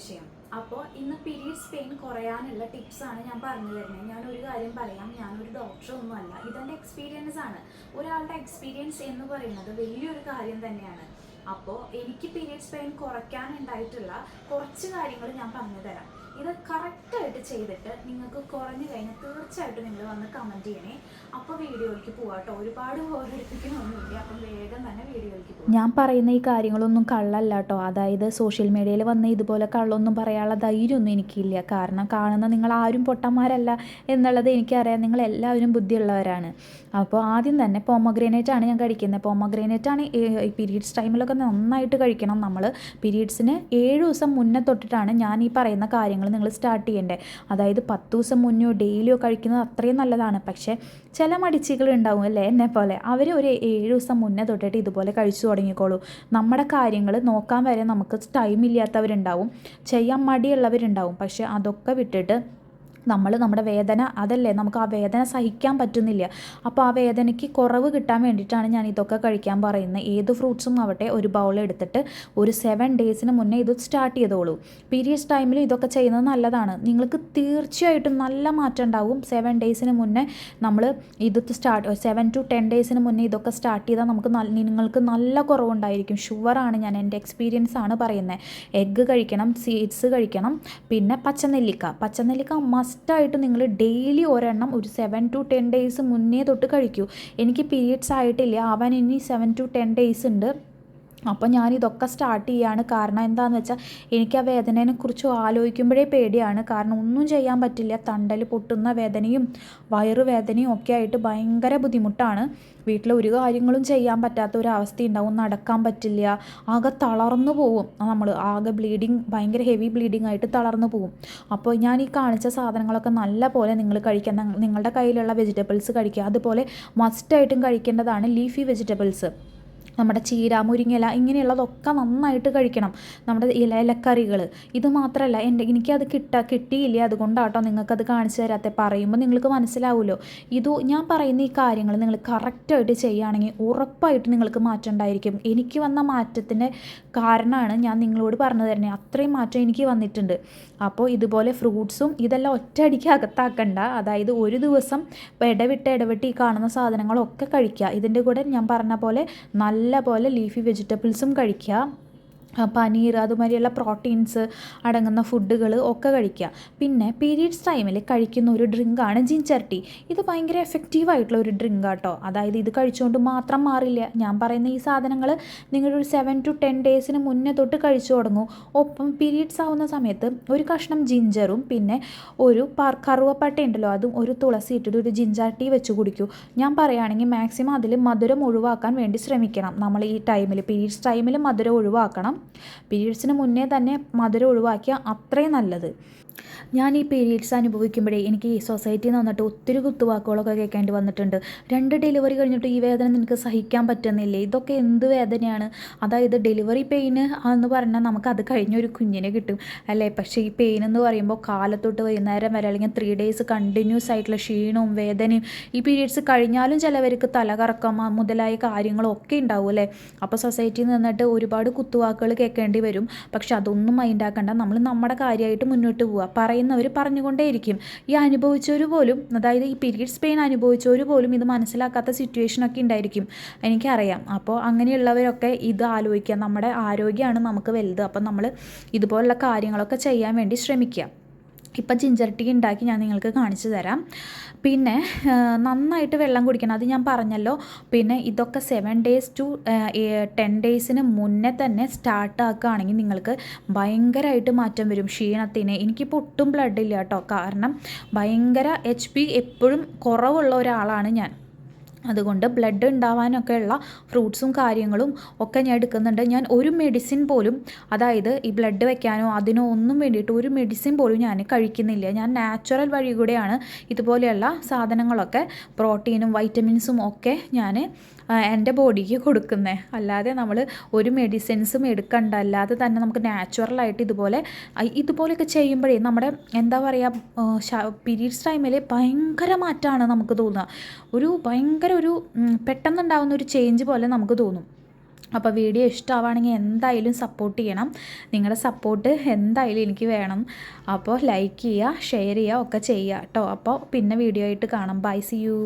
വിഷയം. അപ്പോൾ ഇന്ന് പീരീഡ്സ് പെയിൻ കുറയാനുള്ള ടിപ്സാണ് ഞാൻ പറഞ്ഞു തരുന്നത്. ഞാൻ ഒരു കാര്യം പറയാം. ഞാനൊരു ഡോക്ടർ ഒന്നുമല്ല ഇതെന്റെ എക്സ്പീരിയൻസ് ആണ്. ഒരാളുടെ എക്സ്പീരിയൻസ് എന്ന് പറയുന്നത് വലിയൊരു കാര്യം തന്നെയാണ്. അപ്പോൾ എനിക്ക് പീരീഡ്സ് പെയിൻ കുറയ്ക്കാനുണ്ടായിട്ടുള്ള കുറച്ച് കാര്യങ്ങൾ ഞാൻ പറഞ്ഞു തരാം. ഇത് കറക്റ്റായിട്ട് ചെയ്തിട്ട് നിങ്ങൾക്ക് കുറഞ്ഞു കഴിഞ്ഞാൽ തീർച്ചയായിട്ടും നിങ്ങൾ വന്ന് കമന്റ് ചെയ്യണേ. അപ്പോൾ വീഡിയോയ്ക്ക് പോവാട്ടോ ഒരുപാട് ഓർമ്മിപ്പിക്കണമൊന്നുമില്ല അപ്പം വേഗം തന്നെ വീഡിയോയ്ക്ക് പോകും ഞാൻ പറയുന്ന ഈ കാര്യങ്ങളൊന്നും കള്ളല്ല കേട്ടോ. അതായത് സോഷ്യൽ മീഡിയയിൽ വന്ന് ഇതുപോലെ കള്ളൊന്നും പറയാനുള്ള ധൈര്യമൊന്നും എനിക്കില്ല. കാരണം കാണുന്ന നിങ്ങൾ ആരും പൊട്ടന്മാരല്ല എന്നുള്ളത് എനിക്കറിയാം. നിങ്ങൾ എല്ലാവരും ബുദ്ധിയുള്ളവരാണ്. അപ്പോൾ ആദ്യം തന്നെ പോമഗ്രേനേറ്റ് ആണ് ഞാൻ കഴിക്കുന്നത്. പോമഗ്രേനേറ്റ് ആണ് ഈ പീരീഡ്സ് ടൈമിലൊക്കെ നന്നായിട്ട് കഴിക്കണം നമ്മൾ പീരീഡ്സിന് ഏഴ് ദിവസം മുന്നേ തൊട്ടിട്ടാണ് ഞാൻ ഈ പറയുന്ന കാര്യങ്ങൾ നിങ്ങൾ സ്റ്റാർട്ട് ചെയ്യേണ്ടത് അതായത് പത്ത് ദിവസം മുന്നോ ഡെയിലിയോ കഴിക്കുന്നത് അത്രയും നല്ലതാണ്. പക്ഷേ ചില മടിച്ചികൾ ഉണ്ടാവും അല്ലേ? എന്നെ പോലെ. അവർ ഒരു ഏഴ് ദിവസം മുന്നേ തൊട്ടിട്ട് ഇതുപോലെ കഴിച്ചു തുടങ്ങിക്കോളൂ. നമ്മുടെ കാര്യങ്ങൾ നോക്കാൻ വരെ നമുക്ക് ടൈം ഇല്ലാത്തവരുണ്ടാവും. ചെയ്യാൻ മടിയുള്ളവരുണ്ടാവും. പക്ഷേ അതൊക്കെ വിട്ടിട്ട് നമ്മൾ നമ്മുടെ വേദന അതല്ലേ? നമുക്ക് ആ വേദന സഹിക്കാൻ പറ്റുന്നില്ല. അപ്പോൾ ആ വേദനയ്ക്ക് കുറവ് കിട്ടാൻ വേണ്ടിയിട്ടാണ് ഞാൻ ഇതൊക്കെ കഴിക്കാൻ പറയുന്നത്. ഏത് ഫ്രൂട്ട്സും ആവട്ടെ ഒരു ബൗൾ എടുത്തിട്ട് ഒരു സെവൻ ഡേയ്സിന് മുന്നേ ഇത് സ്റ്റാർട്ട് ചെയ്തോളൂ. പീരിയഡ്സ് ടൈമിൽ ഇതൊക്കെ ചെയ്യുന്നത് നല്ലതാണ്. നിങ്ങൾക്ക് തീർച്ചയായിട്ടും നല്ല മാറ്റം ഉണ്ടാവും. സെവൻ ഡേയ്സിന് മുന്നേ നമ്മൾ ഇത് സ്റ്റാർട്ട് സെവൻ ടു ടെൻ ഡേയ്സിന് മുന്നേ ഇതൊക്കെ സ്റ്റാർട്ട് ചെയ്താൽ നമുക്ക് നിങ്ങൾക്ക് നല്ല കുറവുണ്ടായിരിക്കും. ഷുവറാണ് ഞാൻ എന്റെ എക്സ്പീരിയൻസ് ആണ് പറയുന്നത്. എഗ്ഗ് കഴിക്കണം സീഡ്സ് കഴിക്കണം പിന്നെ പച്ചനെല്ലിക്ക. പച്ചനെല്ലിക്ക മസ്റ്റായിട്ട് നിങ്ങൾ ഡെയിലി ഒരെണ്ണം ഒരു സെവൻ ടു ടെൻ ഡേയ്സ് മുന്നേ തൊട്ട് കഴിക്കൂ. എനിക്ക് പീരിയഡ്സ് ആയിട്ടില്ല. ആവാൻ ഇനി സെവൻ ടു ടെൻ ഡേയ്സ് ഉണ്ട്. അപ്പോൾ ഞാനിതൊക്കെ സ്റ്റാർട്ട് ചെയ്യാണ്. കാരണം എന്താണെന്ന് വെച്ചാൽ എനിക്ക് ആ വേദനയെക്കുറിച്ച് ആലോചിക്കുമ്പോഴേ പേടിയാണ്. കാരണം ഒന്നും ചെയ്യാൻ പറ്റില്ല. തണ്ടൽ പൊട്ടുന്ന വേദനയും വയറുവേദനയും ഒക്കെ ആയിട്ട് ഭയങ്കര ബുദ്ധിമുട്ടാണ്. വീട്ടിൽ ഒരു കാര്യങ്ങളും ചെയ്യാൻ പറ്റാത്ത ഒരു അവസ്ഥ ഉണ്ടാവും നടക്കാൻ പറ്റില്ല. ആകെ തളർന്നു പോവും. നമ്മൾ ആകെ ബ്ലീഡിങ് ഭയങ്കര ഹെവി ബ്ലീഡിങ് ആയിട്ട് തളർന്നു പോവും. അപ്പോൾ ഞാൻ ഈ കാണിച്ച സാധനങ്ങളൊക്കെ നല്ല പോലെ നിങ്ങൾ കഴിക്കാൻ നിങ്ങളുടെ കയ്യിലുള്ള വെജിറ്റബിൾസ് കഴിക്കുക. അതുപോലെ മസ്റ്റായിട്ടും കഴിക്കേണ്ടതാണ് ലീഫി വെജിറ്റബിൾസ് നമ്മുടെ ചീര മുരിങ്ങയില ഇങ്ങനെയുള്ളതൊക്കെ നന്നായിട്ട് കഴിക്കണം. നമ്മുടെ ഇല ഇലക്കറികൾ ഇത് മാത്രമല്ല എന്റെ എനിക്കത് കിട്ട കിട്ടിയില്ല? അതുകൊണ്ടാട്ടോ നിങ്ങൾക്കത് കാണിച്ചു തരാത്ത. പറയുമ്പോൾ നിങ്ങൾക്ക് മനസ്സിലാവുമല്ലോ ഇത് ഞാൻ പറയുന്ന ഈ കാര്യങ്ങൾ നിങ്ങൾ കറക്റ്റായിട്ട് ചെയ്യുകയാണെങ്കിൽ ഉറപ്പായിട്ട് നിങ്ങൾക്ക് മാറ്റം ഉണ്ടായിരിക്കും. എനിക്ക് വന്ന മാറ്റത്തിന്റെ കാരണമാണ് ഞാൻ നിങ്ങളോട് പറഞ്ഞു തരുന്നത്. അത്രയും മാറ്റം എനിക്ക് വന്നിട്ടുണ്ട്. അപ്പോൾ ഇതുപോലെ ഫ്രൂട്ട്സും ഇതെല്ലാം ഒറ്റയടിക്ക് അകത്താക്കണ്ട അതായത് ഒരു ദിവസം ഇടവിട്ട് ഇടവിട്ട് ഈ കാണുന്ന സാധനങ്ങളൊക്കെ കഴിക്കുക. ഇതിന്റെ കൂടെ ഞാൻ പറഞ്ഞ പോലെ നല്ല പോലെ ലീഫി വെജിറ്റബിൾസും കഴിക്കുക. പനീർ അതുമാതിരിയുള്ള പ്രോട്ടീൻസ് അടങ്ങുന്ന ഫുഡുകൾ ഒക്കെ കഴിക്കുക. പിന്നെ പീരീഡ്സ് ടൈമിൽ കഴിക്കുന്ന ഒരു ഡ്രിങ്കാണ് ജിഞ്ചർ ടീ ഇത് ഭയങ്കര എഫക്റ്റീവ് ആയിട്ടുള്ള ഒരു ഡ്രിങ്ക് ആട്ടോ അതായത് ഇത് കഴിച്ചുകൊണ്ട് മാത്രം മാറില്ല. ഞാൻ പറയുന്ന ഈ സാധനങ്ങൾ നിങ്ങളൊരു സെവൻ ടു ടെൻ ഡേയ്സിന് മുന്നേ തൊട്ട് കഴിച്ചു തുടങ്ങും. ഒപ്പം പീരീഡ്സ് ആവുന്ന സമയത്ത് ഒരു കഷ്ണം ജിഞ്ചറും പിന്നെ ഒരു കറുവപ്പട്ട ഉണ്ടല്ലോ അതും ഒരു തുളസി ഇട്ടിട്ട് ഒരു ജിഞ്ചർ ടീ വെച്ച് കുടിക്കൂ. ഞാൻ പറയുകയാണെങ്കിൽ മാക്സിമം അതിൽ മധുരം ഒഴിവാക്കാൻ വേണ്ടി ശ്രമിക്കണം. നമ്മൾ ഈ ടൈമിൽ പീരീഡ്സ് ടൈമിൽ മധുരം ഒഴിവാക്കണം. പീരീഡ്സിന് മുന്നേ തന്നെ മധുരം ഒഴിവാക്കിയാൽ അത്രയും നല്ലത്. ഞാൻ ഈ പീരീഡ്സ് അനുഭവിക്കുമ്പോഴേ എനിക്ക് ഈ സൊസൈറ്റിയിൽ നിന്ന് വന്നിട്ട് ഒത്തിരി കുത്തുവാക്കുകളൊക്കെ കേൾക്കേണ്ടി വന്നിട്ടുണ്ട്. രണ്ട് ഡെലിവറി കഴിഞ്ഞിട്ട് ഈ വേദന നിനക്ക് സഹിക്കാൻ പറ്റുന്നില്ലേ? ഇതൊക്കെ എന്ത് വേദനയാണ്? അതായത് ഡെലിവറി പെയിന് എന്ന് പറഞ്ഞാൽ നമുക്ക് അത് കഴിഞ്ഞൊരു കുഞ്ഞിനെ കിട്ടും. അല്ലേ? പക്ഷേ ഈ പെയിൻ എന്ന് പറയുമ്പോൾ കാലത്തൊട്ട് വൈകുന്നേരം വരെ അല്ലെങ്കിൽ ത്രീ ഡേയ്സ് കണ്ടിന്യൂസ് ആയിട്ടുള്ള ക്ഷീണവും വേദനയും ഈ പീരീഡ്സ് കഴിഞ്ഞാലും ചിലവർക്ക് തലകറക്കം മുതലായ കാര്യങ്ങളൊക്കെ ഉണ്ടാവും അല്ലേ? അപ്പോൾ സൊസൈറ്റിയിൽ നിന്നിട്ട് ഒരുപാട് കുത്തുവാക്കുകൾ കേൾക്കേണ്ടി വരും. പക്ഷെ അതൊന്നും മൈൻഡാക്കണ്ട നമ്മൾ നമ്മുടെ കാര്യമായിട്ട് മുന്നോട്ട് പോവുക പറയുന്നവർ പറഞ്ഞുകൊണ്ടേയിരിക്കും. ഈ അനുഭവിച്ചവർ പോലും അതായത് ഈ പീരീഡ്സ് പെയിൻ അനുഭവിച്ചവർ പോലും ഇത് മനസ്സിലാക്കാത്ത സിറ്റുവേഷനൊക്കെ ഉണ്ടായിരിക്കും. എനിക്കറിയാം. അപ്പോൾ അങ്ങനെയുള്ളവരൊക്കെ ഇത് ആലോചിക്കുക. നമ്മുടെ ആരോഗ്യമാണ് നമുക്ക് വലുത്. അപ്പം നമ്മൾ ഇതുപോലുള്ള കാര്യങ്ങളൊക്കെ ചെയ്യാൻ വേണ്ടി ശ്രമിക്കുക. ഇപ്പം ജിഞ്ചർ ടീ ഉണ്ടാക്കി ഞാൻ നിങ്ങൾക്ക് കാണിച്ചു തരാം. പിന്നെ നന്നായിട്ട് വെള്ളം കുടിക്കണം. അത് ഞാൻ പറഞ്ഞല്ലോ. പിന്നെ ഇതൊക്കെ സെവൻ ഡേയ്സ് ടു ടെൻ ഡേയ്സിന് മുന്നേ തന്നെ സ്റ്റാർട്ട് ആക്കുകയാണെങ്കിൽ നിങ്ങൾക്ക് ഭയങ്കരമായിട്ട് മാറ്റം വരും ക്ഷീണത്തിന്. എനിക്കിപ്പോൾ ഒട്ടും ബ്ലഡ് ഇല്ല കേട്ടോ. കാരണം ഭയങ്കര എച്ച് പി എപ്പോഴും കുറവുള്ള ഒരാളാണ് ഞാൻ. അതുകൊണ്ട് ബ്ലഡ് ഉണ്ടാവാനൊക്കെയുള്ള ഫ്രൂട്ട്സും കാര്യങ്ങളും ഒക്കെ ഞാൻ എടുക്കുന്നുണ്ട്. ഞാൻ ഒരു മെഡിസിൻ പോലും അതായത് ഈ ബ്ലഡ് വെക്കാനോ അതിനോ ഒന്നും വേണ്ടിയിട്ട് ഒരു മെഡിസിൻ പോലും ഞാൻ കഴിക്കുന്നില്ല. ഞാൻ നാച്ചുറൽ വഴി കൂടെയാണ് ഇതുപോലെയുള്ള സാധനങ്ങളൊക്കെ പ്രോട്ടീനും വൈറ്റമിൻസും ഒക്കെ ഞാൻ എന്റെ ബോഡിക്ക് കൊടുക്കുന്നത് അല്ലാതെ നമ്മൾ ഒരു മെഡിസിൻസും എടുക്കണ്ട. അല്ലാതെ തന്നെ നമുക്ക് നാച്ചുറലായിട്ട് ഇതുപോലെ ഇതുപോലെയൊക്കെ ചെയ്യുമ്പോഴേ നമ്മുടെ എന്താ പറയുക പീരീഡ്സ് ടൈമിൽ ഭയങ്കര മാറ്റമാണ് നമുക്ക് തോന്നുക. ഒരു ഭയങ്കര ഒരു പെട്ടെന്നുണ്ടാകുന്ന ഒരു ചേഞ്ച് പോലെ നമുക്ക് തോന്നും. അപ്പോൾ വീഡിയോ ഇഷ്ടമാവുകയാണെങ്കിൽ എന്തായാലും സപ്പോർട്ട് ചെയ്യണം. നിങ്ങളുടെ സപ്പോർട്ട് എന്തായാലും എനിക്ക് വേണം. അപ്പോൾ ലൈക്ക് ചെയ്യുക ഷെയർ ചെയ്യുക ഒക്കെ ചെയ്യുക കേട്ടോ. അപ്പോൾ പിന്നെ വീഡിയോ ആയിട്ട് കാണാം. By C U